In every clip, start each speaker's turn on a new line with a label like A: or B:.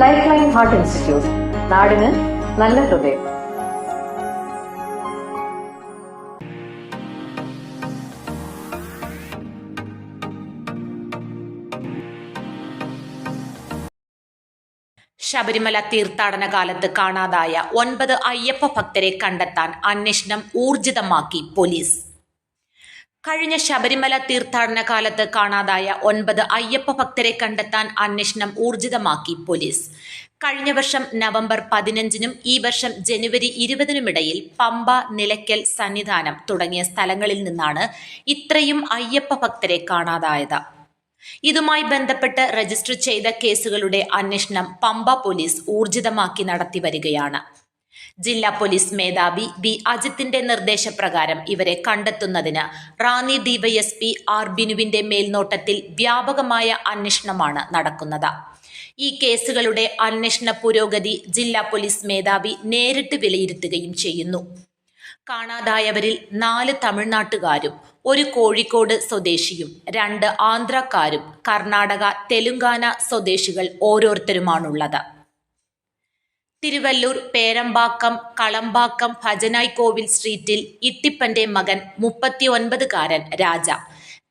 A: Life line heart institute നാടിന് നല്ല ഹൃദയം.
B: ശബരിമല തീർത്ഥാടന കാലത്ത് കാണാതായ ഒൻപത് അയ്യപ്പ ഭക്തരെ കണ്ടെത്താൻ അന്വേഷണം ഊർജിതമാക്കി പോലീസ്. കഴിഞ്ഞ ശബരിമല തീർത്ഥാടന കാലത്ത് കാണാതായ ഒൻപത് അയ്യപ്പ ഭക്തരെ കണ്ടെത്താൻ അന്വേഷണം ഊർജിതമാക്കി പോലീസ്. കഴിഞ്ഞ വർഷം നവംബർ പതിനഞ്ചിനും ഈ വർഷം ജനുവരി ഇരുപതിനുമിടയിൽ പമ്പ നിലയ്ക്കൽ സന്നിധാനം തുടങ്ങിയ സ്ഥലങ്ങളിൽ നിന്നാണ് ഇത്രയും അയ്യപ്പ ഭക്തരെ കാണാതായത്. ഇതുമായി ബന്ധപ്പെട്ട് രജിസ്റ്റർ ചെയ്ത കേസുകളുടെ അന്വേഷണം പമ്പ പോലീസ് ഊർജിതമാക്കി നടത്തി വരികയാണ്. ജില്ലാ പോലീസ് മേധാവി ബി അജിത്തിന്റെ നിർദ്ദേശപ്രകാരം ഇവരെ കണ്ടെത്തുന്നതിന് റാന്നി ഡിവൈഎസ്പി ആർ ബിനുവിന്റെ മേൽനോട്ടത്തിൽ വ്യാപകമായ അന്വേഷണമാണ് നടക്കുന്നത്. ഈ കേസുകളുടെ അന്വേഷണ പുരോഗതി ജില്ലാ പോലീസ് മേധാവി നേരിട്ട് വിലയിരുത്തുകയും ചെയ്യുന്നു. കാണാതായവരിൽ നാല് തമിഴ്നാട്ടുകാരും ഒരു കോഴിക്കോട് സ്വദേശിയും രണ്ട് ആന്ധ്രക്കാരും കർണാടക തെലുങ്കാന സ്വദേശികൾ ഓരോരുത്തരുമാണുള്ളത്. തിരുവല്ലൂർ പേരമ്പാക്കം കളമ്പാക്കം ഭജനായ് കോവിൽ സ്ട്രീറ്റിൽ ഇട്ടിപ്പന്റെ മകൻ മുപ്പത്തിയൊൻപതുകാരൻ രാജ.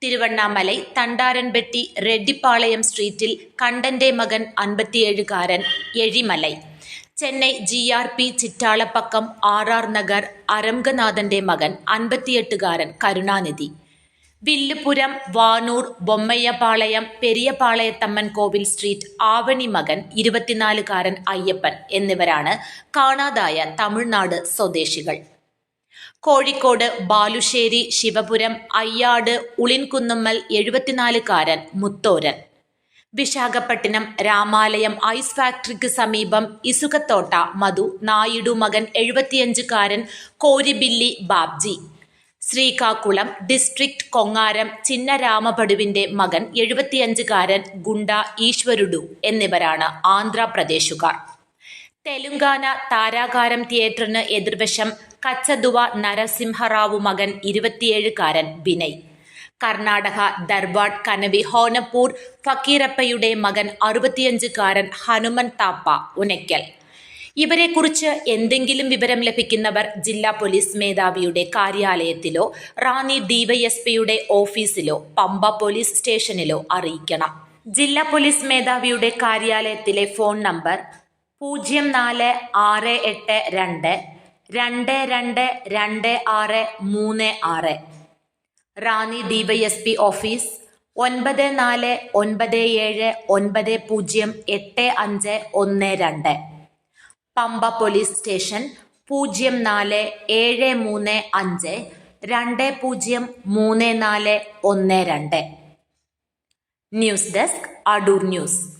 B: തിരുവണ്ണാമലൈ തണ്ടാരൻപെട്ടി റെഡ്ഡിപ്പാളയം സ്ട്രീറ്റിൽ കണ്ടന്റെ മകൻ അൻപത്തിയേഴുകാരൻ Ezhimalai. Chennai G R P Chittalapakkam R R Nagar അരംഗനാഥന്റെ മകൻ അൻപത്തിയെട്ടുകാരൻ കരുണാനിധി. വില്ലുപുരം വാനൂർ ബൊമ്മയ്യപാളയം പെരിയപാളയത്തമ്മൻ കോവിൽ സ്ട്രീറ്റ് ആവണി മകൻ ഇരുപത്തിനാലുകാരൻ അയ്യപ്പൻ എന്നിവരാണ് കാണാതായ തമിഴ്നാട് സ്വദേശികൾ. കോഴിക്കോട് ബാലുശ്ശേരി ശിവപുരം അയ്യാട് ഉളിൻകുന്നുമ്മൽ എഴുപത്തിനാലുകാരൻ മുത്തോരൻ. വിശാഖപട്ടണം രാമാലയം ഐസ് ഫാക്ടറിക്ക് സമീപം ഇസുകത്തോട്ട മധു നായിഡു മകൻ എഴുപത്തിയഞ്ചുകാരൻ കോരിബില്ലി ബാബ്ജി. ശ്രീകാക്കുളം ഡിസ്ട്രിക്ട് കൊങ്ങാരം ചിന്നരാമപടുവിന്റെ മകൻ എഴുപത്തിയഞ്ചുകാരൻ ഗുണ്ട ഈശ്വരുഡു എന്നിവരാണ് ആന്ധ്രാപ്രദേശുകാർ. തെലുങ്കാന താരാകാരം തിയേറ്ററിന് എതിർവശം കച്ചദുവ നരസിംഹറാവു മകൻ ഇരുപത്തിയേഴുകാരൻ ബിനയ് കർണാടക ദർബാഡ് കനവി ഹോനപ്പൂർ ഫക്കീരപ്പയുടെ മകൻ അറുപത്തിയഞ്ചുകാരൻ ഹനുമൻ താപ്പ ഉനയ്ക്കൽ. ഇവരെക്കുറിച്ച് എന്തെങ്കിലും വിവരം ലഭിക്കുന്നവർ ജില്ലാ പോലീസ് മേധാവിയുടെ കാര്യാലയത്തിലോ റാണി ഡിവൈഎസ്പിയുടെ ഓഫീസിലോ പമ്പ പോലീസ് സ്റ്റേഷനിലോ അറിയിക്കണം. ജില്ലാ പോലീസ് മേധാവിയുടെ കാര്യാലയത്തിലെ ഫോൺ നമ്പർ പൂജ്യം നാല് ആറ് എട്ട് രണ്ട് രണ്ട് രണ്ട് രണ്ട് ആറ് മൂന്ന് ആറ്. റാന്നി ഡിവൈഎസ്പി ഓഫീസ് ഒൻപത് നാല് ഒൻപത് ഏഴ് ഒൻപത് പൂജ്യം എട്ട് അഞ്ച് ഒന്ന് രണ്ട്. പമ്പ പോലീസ് സ്റ്റേഷൻ പൂജ്യം നാല് ഏഴ് മൂന്ന് അഞ്ച് രണ്ട് പൂജ്യം മൂന്ന് നാല് ഒന്ന് രണ്ട്. News desk Adoor news.